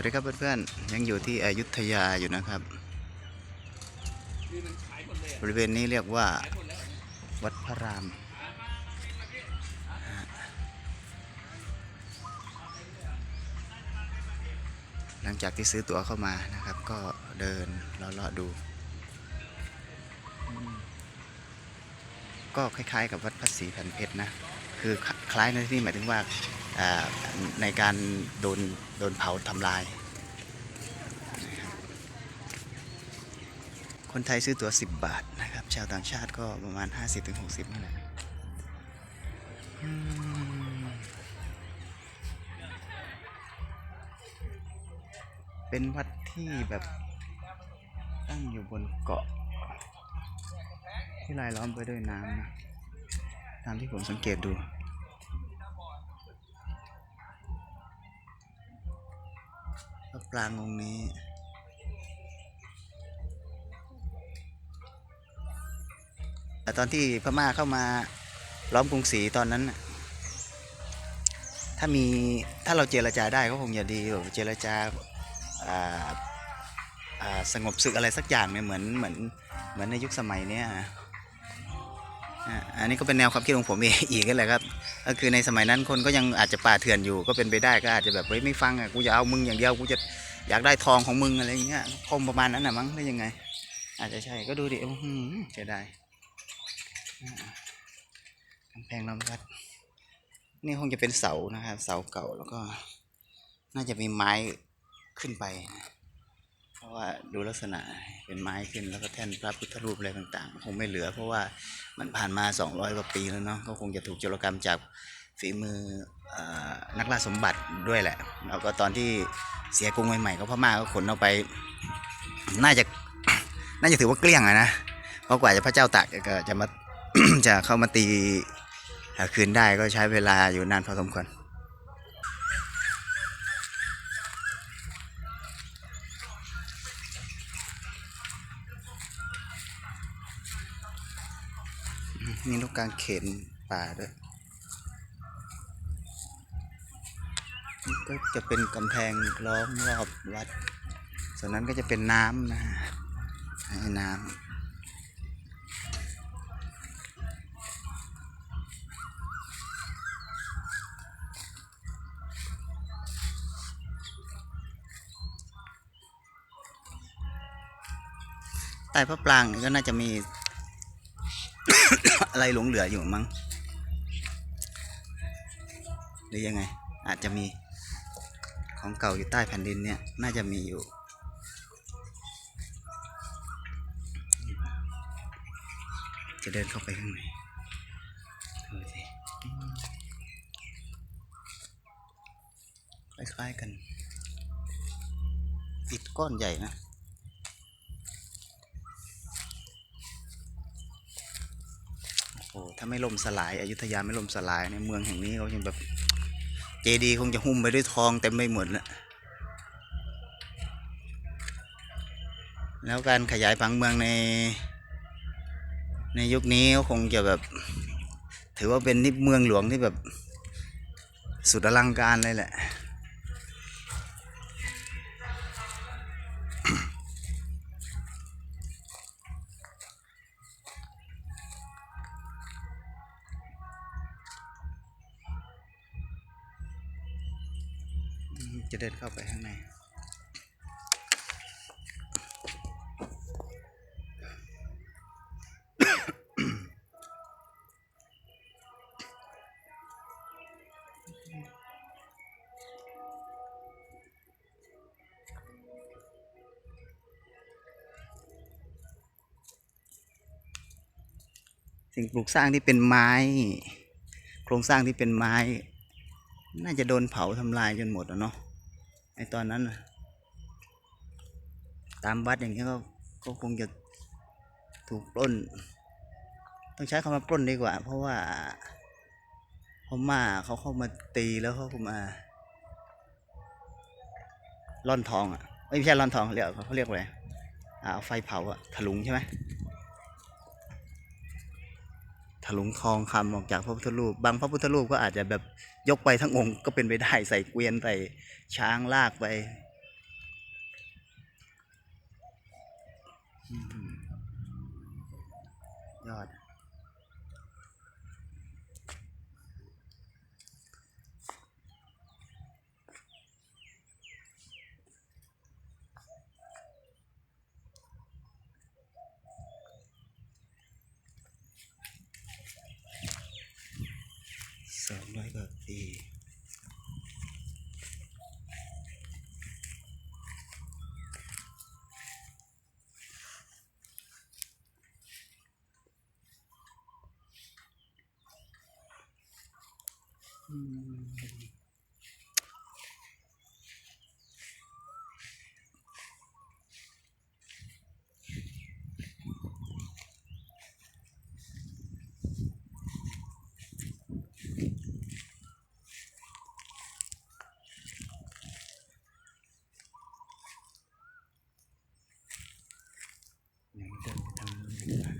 วัสดีครับเพื่อนๆยังอยู่ที่อยุธยาอยู่นะครับ บริเวณนี้เรียกว่า วัดพระราม หลังจากที่ซื้อตั๋วเข้ามานะครับ ก็เดินเลาะๆดู ก็คล้ายๆกับวัดพระศรีพันเพชรนะ คือคล้ายในที่นี่หมายถึงว่าในการโดนโดนเผาทำลาย คนไทยซื้อตั๋ว 10 บาทนะครับ ชาวต่างชาติก็ประมาณ 50-60นี่แหละเป็นวัดที่แบบตั้งอยู่บนเกาะ ที่รายล้อมไปด้วยน้ำนะ ตามที่ผมสังเกตดู พระ ปรางองค์นี้ แต่ตอนที่พม่าเข้ามาล้อมกรุงศรีตอนนั้น ถ้ามีถ้าเราเจรจาได้ก็คงจะดีแบบเจรจาาาสงบศึกอะไรสักอย่างเนี่ยเหมือนเหมือนเหมือนในยุคสมัยเนี้ย อันนี้ก็เป็นแนวความคิดของผมเองอีกนั่นแหละครับ ก็คือในสมัยนั้นคนก็ยังอาจจะป่าเถื่อนอยู่ก็เป็นไปได้ก็อาจจะแบบเฮ้ยไม่ฟังอะกูจะเอามึงอย่างเดียวกูจะอยากได้ทองของมึงอะไรอย่างเงี้ยคงประมาณนั้นน่ะมั้งหรือยังไง อาจจะใช่ก็ดูดิอื้อหือเสียดายกำแพงล้อมวัดนี่คงจะเป็นเสานะครับ เสาเก่าแล้วก็ น่าจะมีไม้ขึ้นไปนะ ราะว่าดูลักษณะเป็นไม้ขึ้นแล้วก็แท่นพระพุทธรูปอะไรต่างๆ คงไม่เหลือ เพราะว่ามันผ่านมา 200 กว่าปีแล้วเนาะก็คงจะถูกโจรกรรมจากฝีมืออนักล่าสมบัติด้วยแหละ แล้วก็ตอนที่เสียกรุงใหม่ๆก็พม่าก็ขนเอาไป น่าจะน่าจะถือว่าเกลี้ยงอะนะเพราะกว่าจะพระเจ้าตากจะมาจะเข้ามาตีคืนได้ก็ใช้เวลาอยู่นานพอสมควร มีลูกกางเข็นป่าด้วยนี่ก็จะเป็นกำแพงล้อมรอบวัด ส่วนนั้นก็จะเป็นน้ำนะฮะให้น้ำใต้พระปรางก็น่าจะมี อะไรหลงเหลืออยู่มั้งหรือยังไง อาจจะมีของเก่าอยู่ใต้แผ่นดินเนี่ย น่าจะมีอยู่ จะเดินเข้าไปข้างในดูสิคล้ายๆกันอิฐก้อนใหญ่นะ โอ้โห ถ้าไม่ล่มสลายอายุธยาไม่ล่มสลายในเมืองแห่งนี้เขายังแบบเจดีย์คงจะหุ้มไปด้วยทองเต็มไปหมดแล้วแล้วการขยายผังเมืองใน ในยุคนี้ก็คงจะแบบ ถือว่าเป็นนิเมืองหลวงที่แบบสุดอลังการเลยแหละ จะเดินเข้าไปข้างในสิ่งปลูกสร้างที่เป็นไม้ โครงสร้างที่เป็นไม้ น่าจะโดนเผาทำลายจนหมดแล้วเนาะ ในตอนนั้นนะตามวัดอย่างเงี้ยก็ก็คงจะถูกปล้น ต้องใช้คำว่าปล้นดีกว่า เพราะว่าพม่าเขาเข้ามาตีแล้วเขาก็มาล่อนทองอะไม่ใช่ล่อนทองเรียกเขาเรียกว่าอะไรอ่าเอาไฟเผาอะถลุงใช่ไหม ถลุงทองคำออกจากพระพุทธรูป บางพระพุทธรูปก็อาจจะแบบยกไปทั้งองค์ก็เป็นไปได้ใส่เกวียนใส่ช้างลากไป ยอด อืมเดี๋ยวเดินไปทางนู้นดีกว่า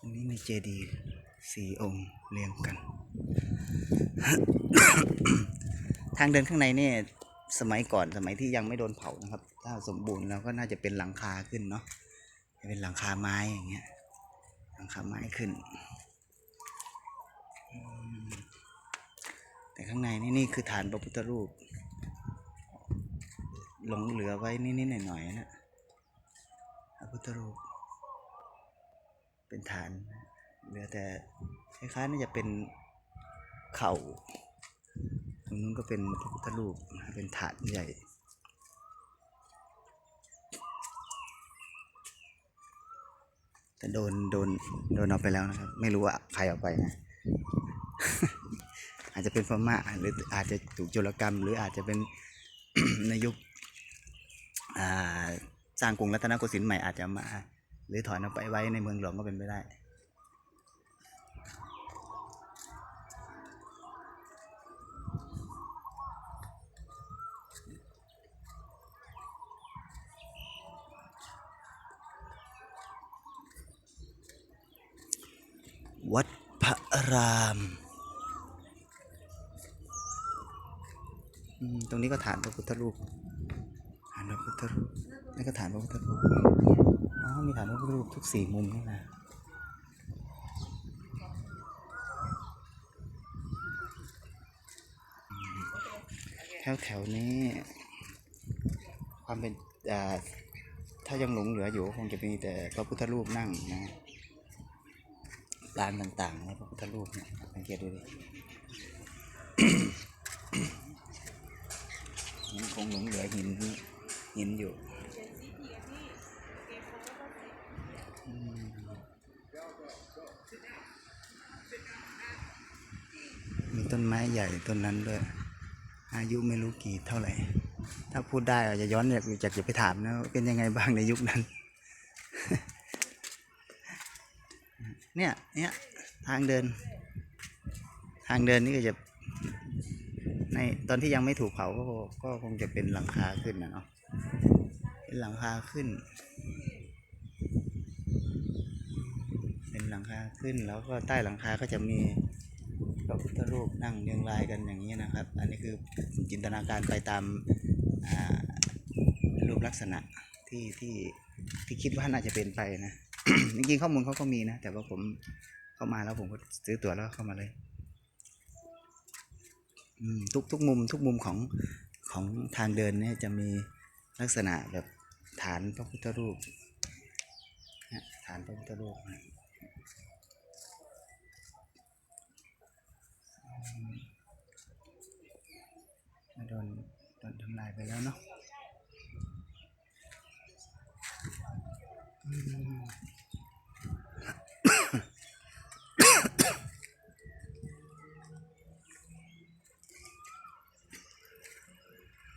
อันนี้มีเจดีย์สี่องค์เรียงกัน ทางเดินข้างในเนี่ยสมัยก่อนสมัยที่ยังไม่โดนเผานะครับ ถ้าสมบูรณ์แล้วก็น่าจะเป็นหลังคาขึ้นเนาะจะเป็นหลังคาไม้อย่างเงี้ยหลังคาไม้ขึ้น แต่ข้างในนี่นี่คือฐานพระพุทธรูปหลงเหลือไว้นิดๆหน่อยๆนะพระพุทธรูป เป็นฐาน เหลือแต่คล้ายๆน่าจะเป็นเข่าตรงนู้นก็เป็นพระพุทธรูปเป็นถาดใหญ่แต่โดนโดนโดนเอาไปแล้วนะครับ ไม่รู้ว่าใครเอาไปนะ อาจจะเป็นพม่าหรืออาจจะถูกโจรกรรม หรืออาจจะเป็นในยุคสร้างกรุงรัตนโกสินทร์ใหม่อาจจะมา หรือถอนเอาไปไว้ในเมืองหลวงก็เป็นไปได้ วัดพระรามตรงนี้ก็ฐานพระพุทธรูปฐานพระพุทธรูปนี่ก็ฐานพระพุทธรูปอ๋อมีฐานพระพุทธรูปทุกสี่มุมนี่นะแถวแถวๆนี้ ความเป็นถ้ายังหลงเหลืออยู่คงจะมีแต่พระพุทธรูปนั่งนะ ปางต่างๆในพระพุทธรูปเนี่ยสังเกตดูดิยังคงหลงเหลือหินหินอยู่มีต้นไม้ใหญ่ต้นนั้นด้วย อายุไม่รู้กี่เท่าไหร่ ถ้าพูดได้อาจจะย้อนอยากอยากจะไปถามนะเป็นยังไงบ้างในยุคนั้น เนี่ยเนี่ยทางเดิน ทางเดินนี่ก็จะในตอนที่ยังไม่ถูกเผาก็ก็คงจะเป็นหลังคาขึ้นนะเนาะเป็นหลังคาขึ้น เป็นหลังคาขึ้นแล้วก็ใต้หลังคาก็จะมีพระพุทธรูปนั่งเรียงรายกันอย่างนี้นะครับ อันนี้คือจินตนาการไปตามารูปลักษณะที่ที่ที่คิดว่าน่าจะเป็นไปนะ จริงๆข้อมูลเขาก็มีนะ แต่ว่าผมเข้ามาแล้วผมก็ซื้อตั๋วแล้วเข้ามาเลยทุกทุกมุมทุกมุมของของทางเดินเนี่ยจะมีลักษณะแบบฐานพระพุทธรูปฐานพระพุทธรูปโดนโดนทำลายไปแล้วเนาะอืม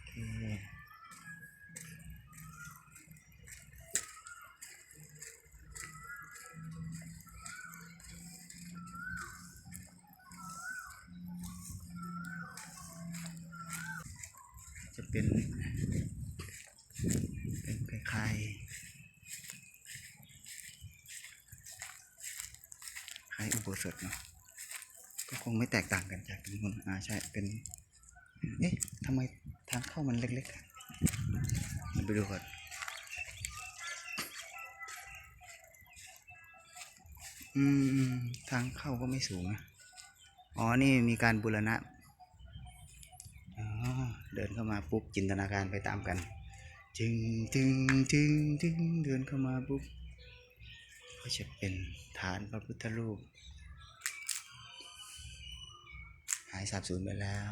โอเคจะ เป็น เป็นคล้ายๆคล้ายอุโบสถเนาะก็คงไม่แตกต่างกันจากที่นู่นอ่าใช่เป็นเอ๊ะทำไมทางเข้ามันเล็กๆอะเดี๋ยวไปดูก่อนอืม ทางเข้าก็ไม่สูงนะอ๋อ นี่มีการบูรณะ มาปุ๊บจินตนาการไปตามกันจึงจึงจึงจึงเดินเข้ามาปุ๊บก็จะเป็นฐานพระพุทธรูป หายสาบสูญไปแล้ว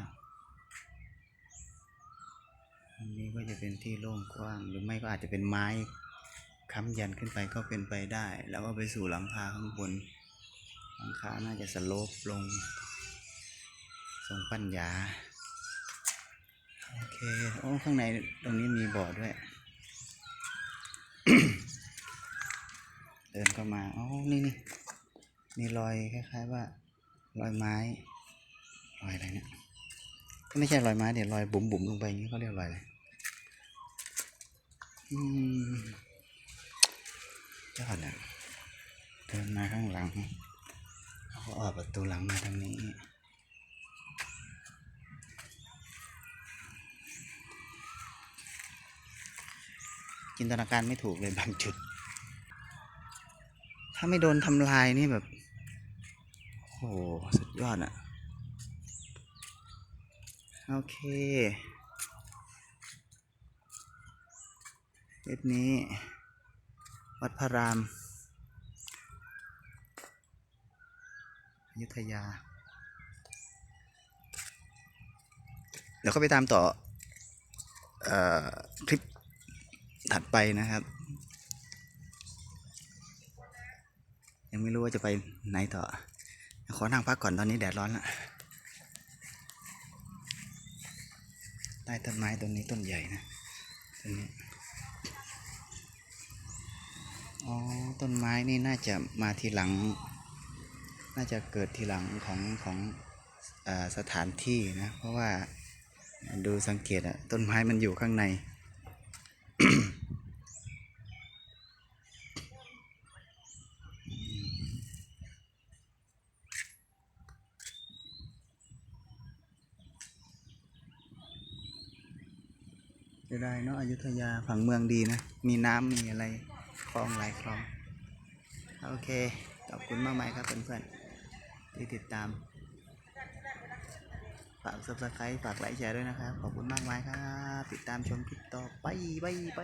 อันนี้ก็จะเป็นที่โล่งกว้างหรือไม่ก็อาจจะเป็นไม้ค้ำยันขึ้นไปก็เป็นไปได้ แล้วก็ไปสู่หลังคาข้างบนหลังคาน่าจะสโลปลงทรงปัญญา โอเคโอ้ข้างในตรงนี้มีบ่อด้วย เดินเข้ามาอ๋อนี่นี่มีรอยคล้ายๆว่า รอยไม้รอยอะไรเนี่ยก็ไม่ใช่รอยไม้เดี๋ยวรอยบุ๋มบุ๋มๆลงไปอย่างนี้เขาเรียกรอยอะไรอืมยอดอะเดินมาข้างหลังแล้วก็ออกประตูหลังมาทางนี้ จินตนาการไม่ถูกเลยบางจุด ถ้าไม่โดนทำลายนี่แบบโอ้โหสุดยอดอะโอเคเว็บนี้ วัดพระรามยุธยา เดี๋ยวก็ไปตามต่อเอ่อคลิป ถัดไปนะครับ ยังไม่รู้ว่าจะไปไหนต่อ ขอนั่งพักก่อนตอนนี้แดดร้อนละใต้ต้นไม้ต้นนี้ต้นใหญ่นะต้นนี้อ๋อต้นไม้นี่น่าจะมาทีหลัง น่าจะเกิดทีหลังของของอสถานที่นะ เพราะว่าดูสังเกตอะต้นไม้มันอยู่ข้างใน จะได้เนาะอยุธยาผังเมืองดีนะ มีน้ำมีอะไรคลองหลายคลอง โอเค ขอบคุณมากมายครับเพื่อนๆที่ติดตาม ฝาก subscribe ฝากไลค์แชร์ด้วยนะครับ ขอบคุณมากมายครับ ติดตามชมคลิปต่อไปไปไป